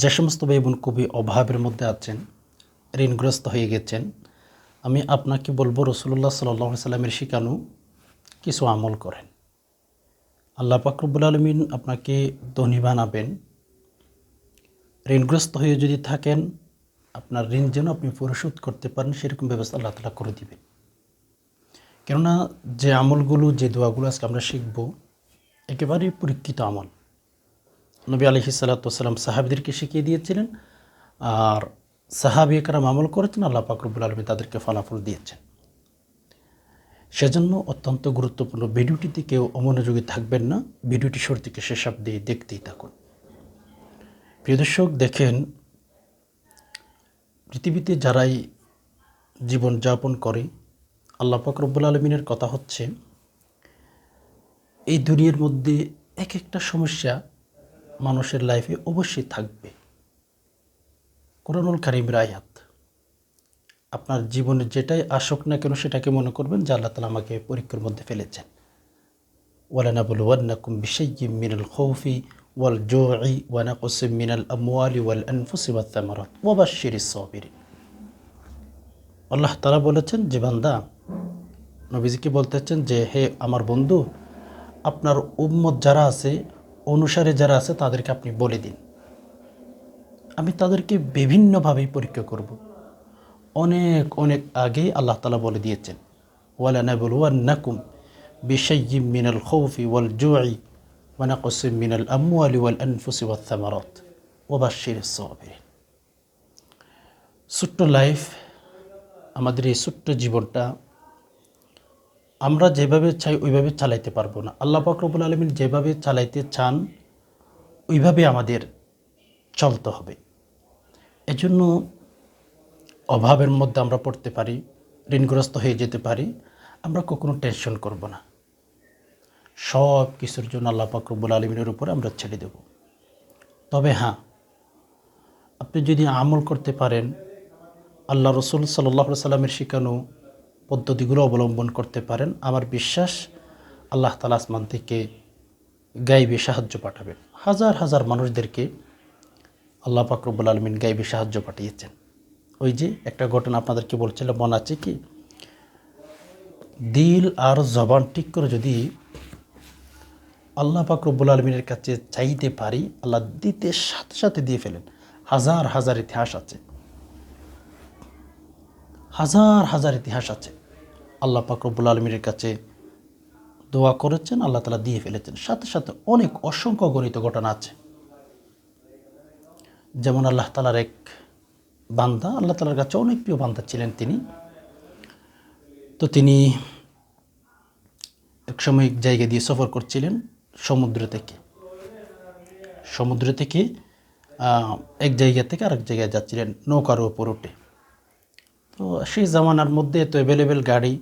যে সমস্ত ভাই বোন খুবই অভাবের মধ্যে আছেন, ঋণগ্রস্ত হয়ে গেছেন, আমি আপনাকে বলব রসুল্লাহ সাল্লাহ সাল্লামের শিখানো কিছু আমল করেন। আল্লাহ পাকরবুল আলমিন আপনাকে ধনী বানাবেন। ঋণগ্রস্ত হয়ে যদি থাকেন, আপনার ঋণ যেন আপনি পরিশোধ করতে পারেন, সেরকম ব্যবস্থা আল্লাহ তালা করে দিবেন। কেননা যে আমলগুলো, যে দোয়াগুলো আজকে আমরা শিখব, একেবারেই পরীক্ষিত আমল। নবী আলহি সাল্লাতাম সাহাবিদেরকে শিখিয়ে দিয়েছিলেন, আর সাহাবি একরাম আমল করেছেন, আল্লাহ পাকরবুল আলমী তাদেরকে ফলাফল দিয়েছেন। সেজন্য অত্যন্ত গুরুত্বপূর্ণ ভিডিওটিতে কেউ অমনোযোগী থাকবেন না, ভিডিওটি শুরু থেকে শেষ অব্দি দেখতেই থাকুন। প্রিয় দর্শক, দেখেন, পৃথিবীতে যারাই জীবন যাপন করে, আল্লাহ পাকরবুল আলমিনের কথা হচ্ছে, এই দুনিয়ার মধ্যে এক একটা সমস্যা মানুষের লাইফে অবশ্যই থাকবে। কোরআনুল কারিমের আয়াত, আপনার জীবনে যেটাই আসুক না কেন সেটাকে মনে করবেন যে আল্লাহ তালা আমাকে পরীক্ষার মধ্যে ফেলেছেন। ওয়ালানা বল ওয়ান্নাকুম বিশাইয়িম মিনাল খৌফি ওয়াল জোই ওয়ানাকুসিম মিনাল আমওয়ালি ওয়াল আনফুসি ওয়াত তামারাত ওয়াবাশশিরিস সাবিরিন আল্লাহ তালা বলেছেন যে, বান্দা, নবীজিকে বলতেছেন যে, হে আমার বন্ধু, আপনার উম্মত যারা আছে অনুসারে যারা আছে, তাদেরকে আপনি বলে দিন। আমি তাদেরকে বিভিন্নভাবেই পরীক্ষা করব। অনেক অনেক আগেই আল্লাহ তালা বলে দিয়েছেন ওয়ালানাবুল ওয়ান্নাকুম বিশাইয়িম মিনাল খৌফি ওয়াল জুই ওয়ানাকুসিম মিনাল আম্মু আলি ওয়াল আনফুসি ওয়াত থামারাত ওয়াবাশশির সাবিরিন ছোট্ট লাইফ, আমাদের এই ছোট্ট জীবনটা আমরা যেভাবে চাই, ওইভাবে চালাইতে পারব না। আল্লাহ পাকরবুল আলমিন যেভাবে চালাইতে চান, ওইভাবে আমাদের চলতে হবে। এজন্য অভাবের মধ্যে আমরা পড়তে পারি, ঋণগ্রস্ত হয়ে যেতে পারি, আমরা কখনো টেনশন করব না। সব কিছুর জন্য আল্লাহ পাকরবুল আলমিনের উপরে আমরা ছেড়ে দেব। তবে হ্যাঁ আপনি যদি আমল করতে পারেন, আল্লাহ রসুল সাল্লাহ সাল্লামের শিখানো পদ্ধতিগুলো অবলম্বন করতে পারেন। আমার বিশ্বাস আল্লাহ তালা আসমান থেকে গাইবে, সাহায্য পাঠাবেন হাজার হাজার মানুষদেরকে আল্লাহ পাকরবুল আলমিন গাইবে, সাহায্য পাঠিয়েছেন। ওই যে একটা ঘটনা আপনাদেরকে বলছিলাম, মনে আছে কি? দিল আর জবান ঠিক করে যদি আল্লাহ পাকরবুল আলমিনের কাছে চাইতে পারি, আল্লাহ দিতে সাথে সাথে দিয়ে ফেলেন। হাজার হাজার ইতিহাস আছে। হাজার হাজার ইতিহাস আছে। আল্লাহ পাকরবুল আলমীর কাছে দোয়া করেছেন, আল্লাহ তালা দিয়ে ফেলেছেন। সাথে সাথে অনেক অসংখ্য গণিত ঘটনা আছে। যেমন আল্লাহ তালার এক বান্দা, আল্লাহ তালার কাছে অনেক প্রিয় বান্দা ছিলেন তিনি। তো তিনি এক সময় এক জায়গা দিয়ে সফর করছিলেন সমুদ্র থেকে। সমুদ্র থেকে এক জায়গা থেকে আরেক জায়গায় যাচ্ছিলেন নৌকার ওপর উঠে। তো সেই জামানার মধ্যে এত অ্যাভেলেবেল গাড়ি,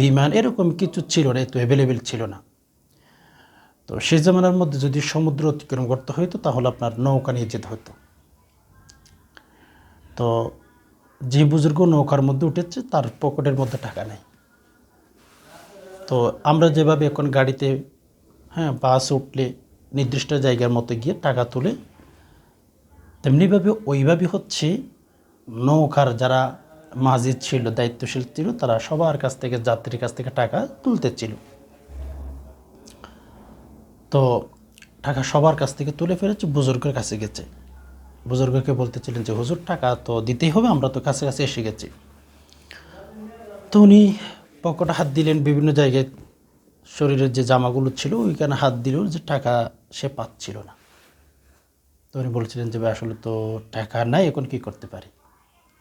বিমান এরকম কিছু ছিল না, এত অ্যাভেলেবেল ছিল না। তো সেই জামানার মধ্যে যদি সমুদ্র অতিক্রম করতে হইতো, তাহলে আপনার নৌকা নিয়ে যেতে হতো তো যে বুজুর্গ নৌকার মধ্যে উঠেছে, তার পকেটের মধ্যে টাকা নেই। তো আমরা যেভাবে এখন গাড়িতে হ্যাঁ বাস উঠলে, নির্দিষ্ট জায়গার মতো গিয়ে টাকা তুলে, তেমনিভাবে ওইভাবে হচ্ছে নৌকার যারা মাজিদ ছিল দায়িত্বশীল ছিল, তারা সবার কাছ থেকে, যাত্রীর কাছ থেকে টাকা তুলতে ছিল। তো টাকা সবার কাছ থেকে তুলে ফেলেছে, বুজুর্গের কাছে গেছে। বুজুর্গকে বলতেছিলেন যে, হুজুর, টাকা তো দিতেই হবে, আমরা তো কাছে কাছে এসে গেছি। তো উনি পকেটে হাত দিলেন, বিভিন্ন জায়গায় শরীরের যে জামাগুলো ছিল, ওইখানে হাত দিল যে টাকা সে পাচ্ছিল না। তো উনি বলছিলেন যে আসলে তো টাকা নাই, এখন কি করতে পারি?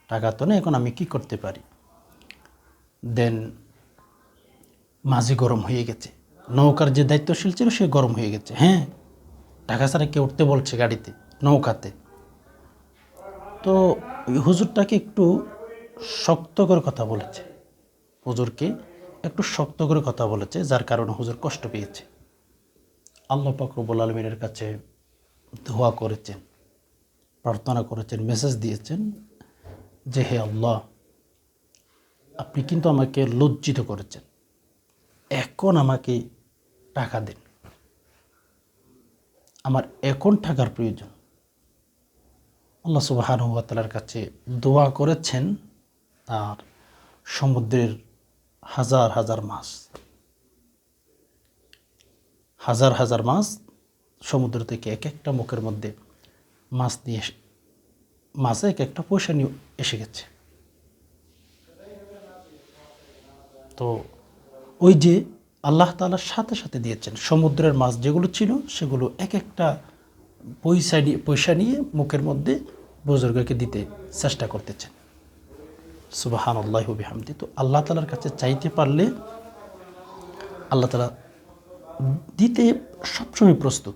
টাকা তো নেই, এখন আমি কি করতে পারি? দেন মাঝি গরম হয়ে গেছে। নৌকার যে দায়িত্বশীল ছিল, সে গরম হয়ে গেছে। হ্যাঁ টাকা ছাড়া কে উঠতে বলছে গাড়িতে, নৌকাতে। তো হুজুরটাকে একটু শক্ত করে কথা বলেছে। হুজুরকে একটু শক্ত করে কথা বলেছে, যার কারণে হুজুর কষ্ট পেয়েছে। আল্লাহ পাকরবুল আলমিনের কাছে দোয়া করেছেন, প্রার্থনা করেছেন, মেসেজ দিয়েছেন যে হে আল্লাহ, আপনি কিন্তু আমাকে লজ্জিত করেছেন। এখন আমাকে টাকা দিন। আমার এখন টাকার প্রয়োজন। আল্লাহ সুবাহানুয়াতালার কাছে দোয়া করেছেন আর সমুদ্রের হাজার হাজার মাছ হাজার হাজার মাছ সমুদ্র থেকে এক একটা মুখের মধ্যে মাছ নিয়ে মাছে এক একটা পয়সা নিয়ে এসে গেছে। তো ওই যে আল্লাহ তালার সাথে সাথে দিয়েছেন, সমুদ্রের মাছ যেগুলো ছিল সেগুলো এক একটা পয়সা নিয়ে পয়সা নিয়ে মুখের মধ্যে বুজুর্গকে দিতে চেষ্টা করতেছেন। সুবাহান আল্লাহ হামদি তো আল্লাহ তালার কাছে চাইতে পারলে আল্লাহ তালা দিতে সবসময় প্রস্তুত।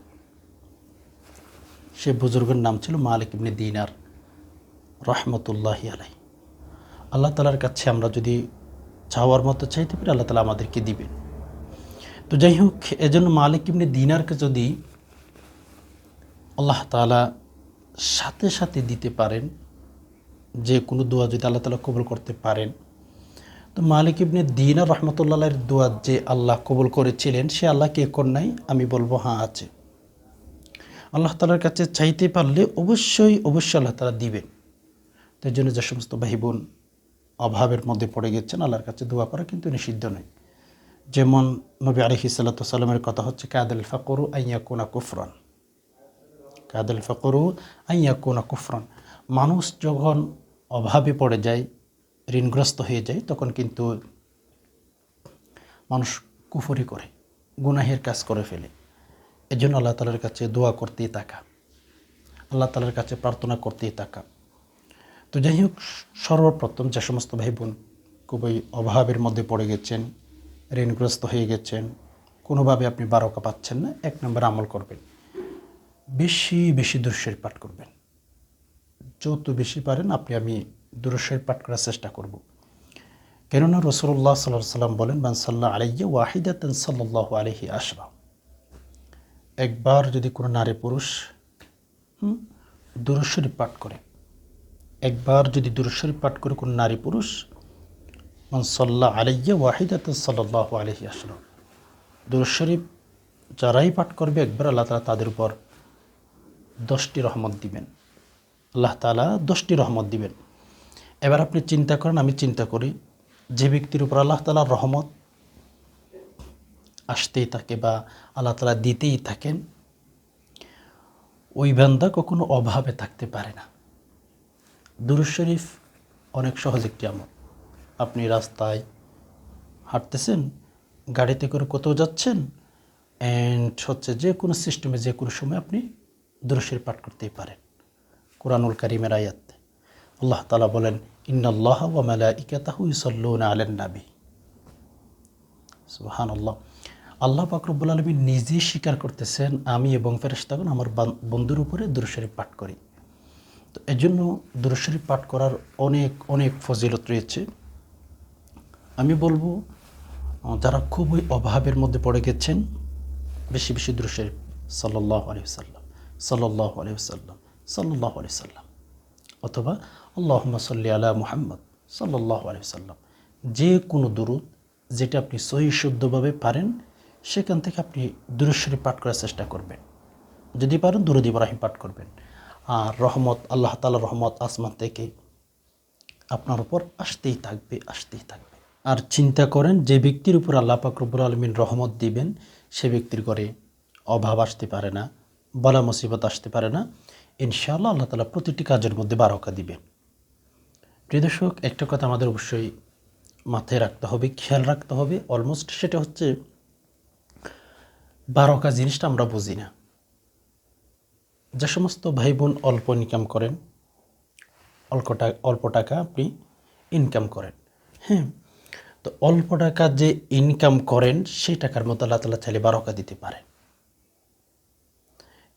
সে বুজুর্গের নাম ছিল মালিক ইবনে দিনার। রহমতুল্লাহি আলাই আল্লাহ তালার কাছে আমরা যদি চাওয়ার মতো চাইতে পারি, আল্লাহ তালা আমাদেরকে দিবেন। তো যাই হোক, এজন্য মালিক ইমনি দিনারকে যদি আল্লাহ তালা সাথে সাথে দিতে পারেন, যে কোনো দোয়া যদি আল্লাহ তালা কবুল করতে পারেন, তো মালিক ইবনে দিনার রহমতুল্লাহের দোয়া যে আল্লাহ কবুল করেছিলেন, সে আল্লাহ কে নাই আমি বলব হ্যাঁ আছে। আল্লাহ তালার কাছে চাইতে পারলে অবশ্যই অবশ্যই আল্লাহ তালা দিবেন। তাই জন্য যে সমস্ত ভাই বোন অভাবের মধ্যে পড়ে গেছেন, আল্লাহর কাছে দোয়া করা কিন্তু নিষিদ্ধ নয়। যেমন নবী আলহি সাল্লামের কথা হচ্ছে, কাদাল ফাকরু আইয়া কোনা কুফরান। কাদাল ফাকরু আইয়া কোনা কুফরান। মানুষ যখন অভাবে পড়ে যায়, ঋণগ্রস্ত হয়ে যায়, তখন কিন্তু মানুষ কুফরি করে, গুনাহের কাজ করে ফেলে। এজন্য আল্লাহ তালার কাছে দোয়া করতেই থাকা আল্লাহ তালার কাছে প্রার্থনা করতেই থাকা তো যাই হোক সর্বপ্রথম যে সমস্ত ভাই বোন খুবই অভাবের মধ্যে পড়ে গেছেন, ঋণগ্রস্ত হয়ে গেছেন, কোনোভাবে আপনি বারোকা পাচ্ছেন না, এক নম্বর আমল করবেন। বেশি বেশি দুরশের পাঠ করবেন। যত বেশি পারেন আপনি, আমি দুরশের পাঠ করার চেষ্টা করব। কেননা রসুল্লাহ সাল্লাহ সাল্লাম বলেন বান সাল্লাহ আলাইয়া ওয়াহিদাতন সাল্লাহ আলহি আশরা। একবার যদি কোনো নারী পুরুষ দুরশ্বরী পাঠ করে একবার যদি দুরশ্বরী পাঠ করে কোনো নারী পুরুষ, মান সাল্লাহ আলাইয়া ওয়াহিদাত সাল্লাহ আলহি আসলাম দুরশ্বরীফ যারাই পাঠ করবে, একবার আল্লাহ তালা তাদের উপর দশটি রহমত দিবেন। আল্লাহ তালা দশটি রহমত দিবেন। এবার আপনি চিন্তা করেন, আমি চিন্তা করি, যে ব্যক্তির উপর আল্লাহ তালার রহমত আসতেই থাকে বা আল্লাহ তালা দিতেই থাকেন, ওই বান্দা কখনো অভাবে থাকতে পারে না। দুরুজ শরীফ অনেক সহজ একটি আমল। আপনি রাস্তায় হাঁটতেছেন, গাড়িতে করে কোথাও যাচ্ছেন অ্যান্ড হচ্ছে যে কোনো সিস্টেমে যে কোনো সময় আপনি দুরুশের পাঠ করতেই পারেন। কোরআনুল কারিমের আয়াত। আল্লাহ তালা বলেন, ইন্নাল্লাহ ওয়া মালাইকাতাহু ইউসাল্লুনা আলান নাবী। সুবহানাল্লাহ। আল্লাহ আল্লাহ পাকরবুল আলমী নিজেই স্বীকার করতেছেন, আমি এবং ফেরেশতাগণ আমার বন্ধুর উপরে দুরুশরীফ পাঠ করি। এজন্য দুরুশরীফ পাঠ করার অনেক অনেক ফজিলত রয়েছে। আমি বলব যারা খুবই অভাবের মধ্যে পড়ে গেছেন, বেশি বেশি দুরুশরীফ। সাল্লাহ আলি সাল্লাম সাল্লাহ আলি সাল্লাম সাল্লাহ আলি সাল্লাম অথবা আল্লাহ সাল্লি আলা মুহাম্মদ। সাল্লাহ আলি সাল্লাম যে কোনো দুরুদ যেটা আপনি সহি শুদ্ধভাবে পারেন, সেখান থেকে আপনি দুরুশ্বরী পাঠ করার চেষ্টা করবেন। যদি পারেন, দুরুদ ইব্রাহিম পাঠ করবেন। আর রহমত, আল্লাহ তালা রহমত আসমান থেকে আপনার উপর আসতেই থাকবে আসতেই থাকবে। আর চিন্তা করেন, যে ব্যক্তির উপর আল্লাহ পাকরবুল আলমিন রহমত দিবেন, সে ব্যক্তির ঘরে অভাব আসতে পারে না, বলা মুসিবত আসতে পারে না। ইনশাআল্লাহ আল্লাহ তালা প্রতিটি কাজের মধ্যে বারকা দিবেন। প্রিয় দর্শক, একটা কথা আমাদের অবশ্যই মাথায় রাখতে হবে, খেয়াল রাখতে হবে। অলমোস্ট সেটা হচ্ছে বারকা জিনিসটা আমরা বুঝি না। যে সমস্ত ভাই বোন অল্প ইনকাম করেন, অল্প টাকা অল্প টাকা আপনি ইনকাম করেন হ্যাঁ? তো অল্প টাকা যে ইনকাম করেন, সেই টাকার মতো আল্লাহ তালা চাইলে বারকা দিতে পারেন।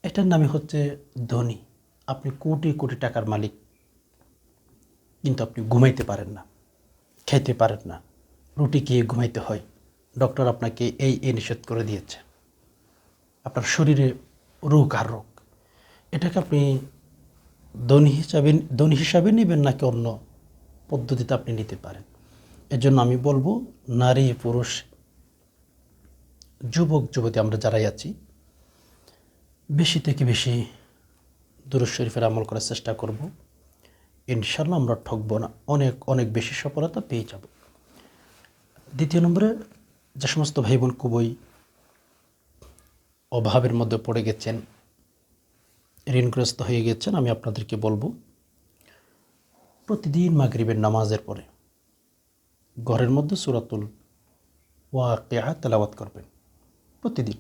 এটার নামে হচ্ছে ধনী। আপনি কোটি কোটি টাকার মালিক, কিন্তু আপনি ঘুমাইতে পারেন না খেতে পারেন না, রুটি খেয়ে ঘুমাইতে হয়। ডক্টর আপনাকে এই এ নিষেধ করে দিয়েছে। আপনার শরীরে রোগ আর রোগ। এটাকে আপনি ধনী হিসাবে ধনী হিসাবে নেবেন নাকি অন্য পদ্ধতিতে আপনি নিতে পারেন? এজন্য আমি বলব, নারী পুরুষ, যুবক, যুবতী আমরা যারাই আছি, বেশি থেকে বেশি দুরুদ শরীফের আমল করার চেষ্টা করব। ইনশাল্লাহ আমরা ঠকবো না। অনেক অনেক বেশি সফলতা পেয়ে যাব। দ্বিতীয় নম্বরে, যে সমস্ত ভাই বোন খুবই অভাবের মধ্যে পড়ে গেছেন ঋণগ্রস্ত হয়ে গেছেন, আমি আপনাদেরকে বলব, প্রতিদিন মাগরিবের নামাজের পরে ঘরের মধ্যে সুরাতুল ওয়াকিয়া তেলাওয়াত করবেন, প্রতিদিন।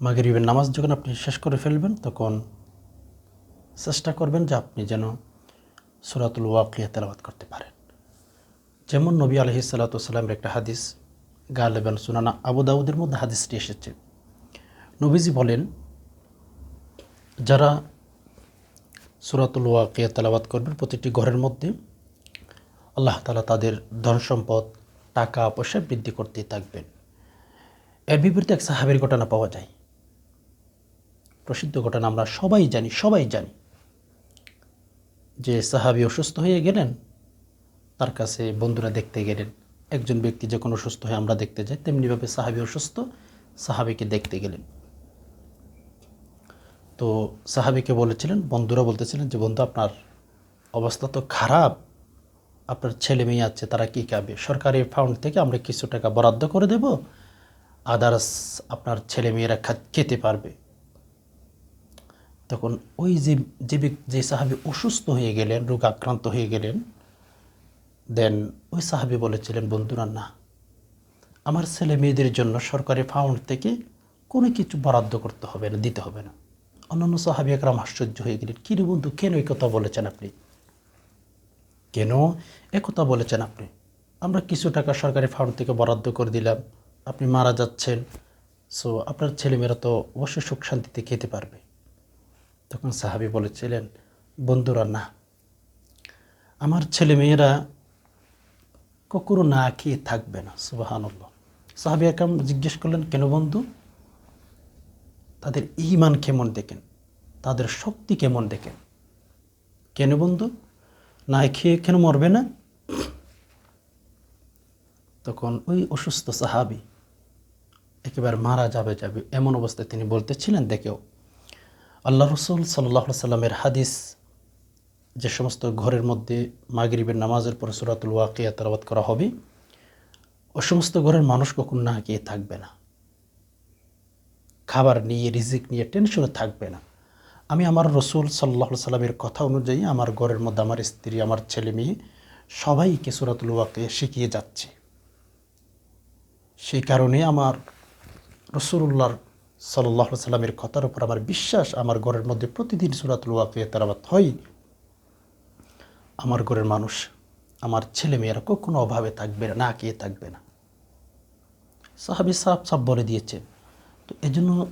মাগরিবের নামাজ যখন আপনি শেষ করে ফেলবেন, তখন চেষ্টা করবেন যে আপনি যেন সুরাতুল ওয়াকিয়া তেলাওয়াত করতে পারেন। যেমন নবী আলহি সাল্লাতামের একটা হাদিস গালেবান সুনানা আবু দাউদের মধ্যে হাদিসটি এসেছে। নবীজি বলেন যারা সুরাতুল ওয়াকিয়া তেলাওয়াত করবেন প্রতিটি ঘরের মধ্যে, আল্লাহ তালা তাদের ধন সম্পদ টাকা পয়সা বৃদ্ধি করতেই থাকবেন। এর বিপরীতে এক সাহাবের ঘটনা পাওয়া যায়। প্রসিদ্ধ ঘটনা আমরা সবাই জানি সবাই জানি। যে সাহাবি অসুস্থ হয়ে গেলেন, তার কাছে বন্ধুরা দেখতে গেলেন। একজন ব্যক্তি যখন অসুস্থ হয়ে, আমরা দেখতে যাই, তেমনিভাবে সাহাবি অসুস্থ, সাহাবিকে দেখতে গেলেন। তো সাহাবিকে বলেছিলেন, বন্ধুরা বলতেছিলেন যে, বন্ধু, আপনার অবস্থা তো খারাপ। আপনার ছেলে মেয়ে আছে, তারা কী খাবে? সরকারি ফান্ড থেকে আমরা কিছু টাকা বরাদ্দ করে দেব। আদার্স আপনার ছেলে মেয়েরা খেতে পারবে। তখন ওই যে যে যে সাহাবি অসুস্থ হয়ে গেলেন, রোগ আক্রান্ত হয়ে গেলেন, দেন ওই সাহাবি বলেছিলেন, বন্ধুরা, না, আমার ছেলে মেয়েদের জন্য সরকারি ফান্ড থেকে কোনো কিছু বরাদ্দ করতে হবে না, দিতে হবে না। অন্যান্য সাহাবি একরাম আশ্চর্য হয়ে গেলেন। কী রে বন্ধু, কেন এই কথা বলেছেন আপনি? কেন? একথা বলেছেন আপনি। আমরা কিছু টাকা সরকারি ফান্ড থেকে বরাদ্দ করে দিলাম। আপনি মারা যাচ্ছেন। সো আপনার ছেলেমেয়েরা তো অবশ্যই সুখ শান্তিতে খেতে পারবে। তখন সাহাবি বলেছিলেন, বন্ধুরা, না। আমার ছেলেমেয়েরা কখনো না খেয়ে থাকবে না। সুবাহানুল্লাহ। সাহাবি একাম জিজ্ঞেস করলেন, কেন বন্ধু? তাদের ইমান কেমন দেখেন? তাদের শক্তি কেমন দেখেন? কেন বন্ধু? না খেয়ে কেন মরবে না? তখন ওই অসুস্থ সাহাবি একেবারে মারা যাবে যাবে এমন অবস্থায় তিনি বলতেছিলেন, দেখেও। আল্লাহ রসুল সাল্লাহ সাল্লামের হাদিস যে সমস্ত ঘরের মধ্যে মাগরিবের নামাজের পরে সুরাতুল ওয়াকিয়া তালাবাদ করা হবে, ও সমস্ত ঘরের মানুষ কখন না গিয়ে থাকবে না। খাবার নিয়ে, রিজিক নিয়ে টেনশনে থাকবে না। আমি আমার রসুল সাল্লাহ সাল্লামের কথা অনুযায়ী আমার ঘরের মধ্যে আমার স্ত্রী, আমার ছেলে মেয়ে সবাইকে সুরাতুল ওয়াকে শিখিয়ে যাচ্ছে। সেই কারণে আমার রসুল্লাহর সাল্লাহ সাল্লামের কথার উপর আমার বিশ্বাস, আমার ঘরের মধ্যে প্রতিদিন সুরাতুল ওয়াকে তারাবাত হয়। আমার ঘরের মানুষ, আমার ছেলে মেয়েরা কখনো অভাবে থাকবে না না খেয়ে থাকবে না। সাহাবি সাহ সাহ বলে দিয়েছেন তো এজন্য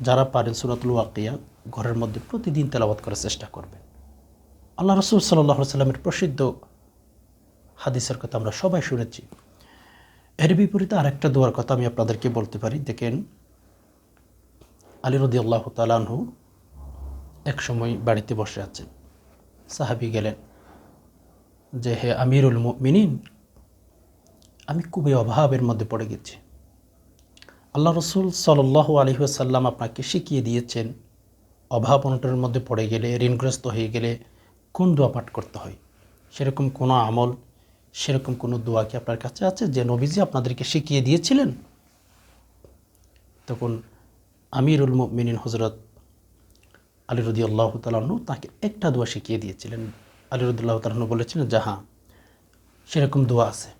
যারা পারেন সুরাতুল ওয়াকিয়া ঘরের মধ্যে প্রতিদিন তেলাবাত করার চেষ্টা করবেন। আল্লাহ রসুল সাল্লাহ সাল্লামের প্রসিদ্ধ হাদিসের কথা আমরা সবাই শুনেছি। এর বিপরীতে আরেকটা দোয়ার কথা আমি আপনাদেরকে বলতে পারি। দেখেন, আলী রদি আল্লাহ তালানহু এক সময় বাড়িতে বসে আছেন। সাহাবি গেলেন যে, হে আমিরুল মিনিন আমি খুবই অভাবের মধ্যে পড়ে গেছি। আল্লাহ রসুল সাল্লাহ আলহিহাসাল্লাম আপনাকে শিখিয়ে দিয়েছেন, অভাব অনটনের মধ্যে পড়ে গেলে, ঋণগ্রস্ত হয়ে গেলে কোন দোয়া পাঠ করতে হয়? সেরকম কোনো আমল, সেরকম কোনো দোয়া কি আপনার কাছে আছে যে নবীজি আপনাদেরকে শিখিয়ে দিয়েছিলেন? তখন আমিরুল মিনিন হজরত আলী রদি আল্লাহ তালাহনু তাকে একটা দোয়া শিখিয়ে দিয়েছিলেন। আলী রদুল্লাহ তালাহনু বলেছিলেন যে হ্যাঁ সেরকম দোয়া আছে।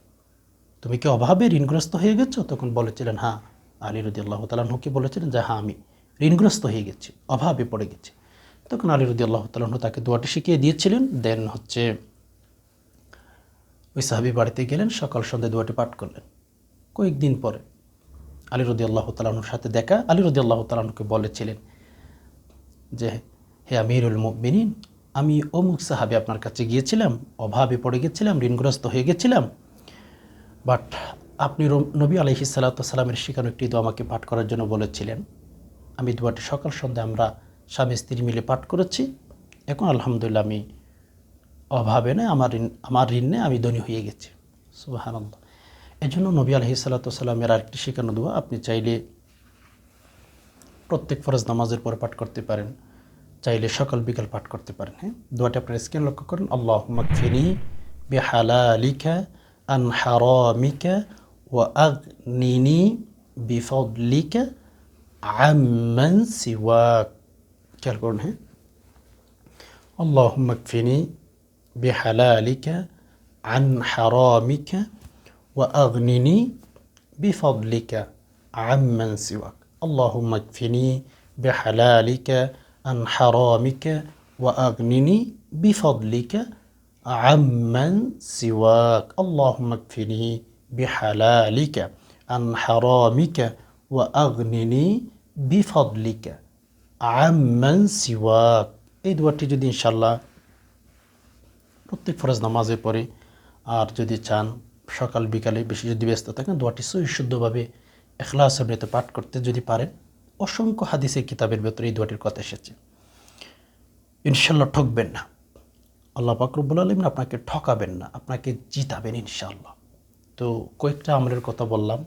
তুমি কি অভাবে ঋণগ্রস্ত হয়ে গেছো? তখন বলেছিলেন হ্যাঁ। আলী রদি আল্লাহ তালাহুকে বলেছিলেন যে হ্যাঁ আমি ঋণগ্রস্ত হয়ে গেছি, অভাবে পড়ে গেছি। তখন আলী রদি আল্লাহ তালাহু তাকে দোয়াটি শিখিয়ে দিয়েছিলেন। দেন হচ্ছে ওই সাহাবি বাড়িতে গেলেন, সকাল সন্ধ্যায় দোয়াটি পাঠ করলেন। কয়েকদিন পরে আলী রদি আল্লাহ তালাহুর সাথে দেখা, আলী রদি আল্লাহ তালাহুকে বলেছিলেন যে, হে আমিরুল মিনিন আমি অমুক সাহাবি আপনার কাছে গিয়েছিলাম, অভাবে পড়ে গেছিলাম, ঋণগ্রস্ত হয়ে গেছিলাম, বাট আপনি নবী আলহি সাল্লাতামের শেখানো একটি দোয়া আমাকে পাঠ করার জন্য বলেছিলেন। আমি দোয়াটি সকাল সন্ধ্যা আমরা স্বামী স্ত্রী মিলে পাঠ করেছি। এখন আলহামদুলিল্লাহ আমি অভাবে নয়, আমার ঋণ আমার ঋণ নেই আমি ধনী হয়ে গেছি। সুবাহানন্দ এই জন্য নবী আলহি সাল্লাতামের আরেকটি শেখানো দোয়া, আপনি চাইলে প্রত্যেক ফরজ নামাজের পরে পাঠ করতে পারেন, চাইলে সকাল বিকাল পাঠ করতে পারেন। হ্যাঁ দোয়াটি আপনার স্ক্রিন লক্ষ্য করেন। আল্লাহ মকফিনি বিহালালিকা আন হারামিকা ওয়া আগনিনি বিফদলিকা আম্মান সিওয়াক খেয়াল করুন হ্যাঁ اللهم اكفني بحلالك عن حرامك وأغنني بفضلك عمن سواك اللهم اكفني بحلالك عن حرامك وأغنني بفضلك عمن سواك اللهم اكفني বিহালালিকা আন হারামিকা ওয়া আগ্নিনি বিফদলিকা আম্মান এই যদি ইনশাল্লাহ প্রত্যেক ফরজ নামাজে পড়ে, আর যদি চান সকাল বিকালে বেশি যদি ব্যস্ত থাকেন দোয়াটি সুশুদ্ধভাবে এখলাস নিতে পাঠ করতে যদি পারেন, অসংখ্য হাদিসের কিতাবের ভেতরে এই দোয়াটির কথা এসেছে। ইনশাল্লাহ ঠকবেন না। আল্লাহ পাকরবুল আলম আপনাকে ঠকাবেন না, আপনাকে জিতাবেন ইনশাল্লাহ তো কয়েকটা আমলের কথা বললাম।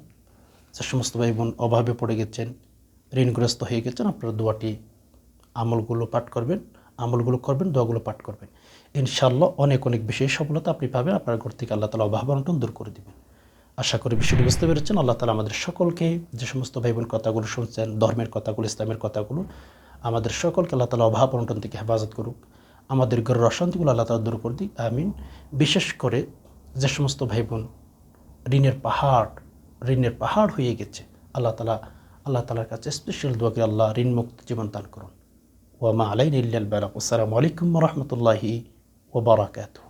যে সমস্ত ভাই বোন অভাবে পড়ে গেছেন, ঋণগ্রস্ত হয়ে গেছেন, আপনারা দোয়াটি আমলগুলো পাঠ করবেন, আমলগুলো করবেন, দোয়াগুলো পাঠ করবেন। ইনশাল্লাহ অনেক অনেক বিশেষ সফলতা আপনি পাবেন, আপনার ঘর থেকে আল্লাহ তালা অভাব অনটন দূর করে দেবেন। আশা করি বিষয়টি বুঝতে পেরেছেন। আল্লাহ তালা আমাদের সকলকে যে সমস্ত ভাই বোন কথাগুলো শুনছেন, ধর্মের কথাগুলো, ইসলামের কথাগুলো, আমাদের সকলকে আল্লাহ তালা অভাব অনটন থেকে হেফাজত করুক। আমাদের ঘরের অশান্তিগুলো আল্লাহ তালা দূর করে দিক। আমিন। বিশেষ করে যে সমস্ত ভাই বোন ঋণের পাহাড় ঋণের পাহাড় হয়ে গেছে। আল্লাহ তালা, আল্লাহ তালার কাছে স্পেশাল দোয়াকে আল্লাহ ঋণ মুক্ত জীবন দান করুন। ওয়ামা আলাইন ইল্লাল বালাক আসসালামু আলাইকুম রহমতুল্লাহি ওবরাকাতুহ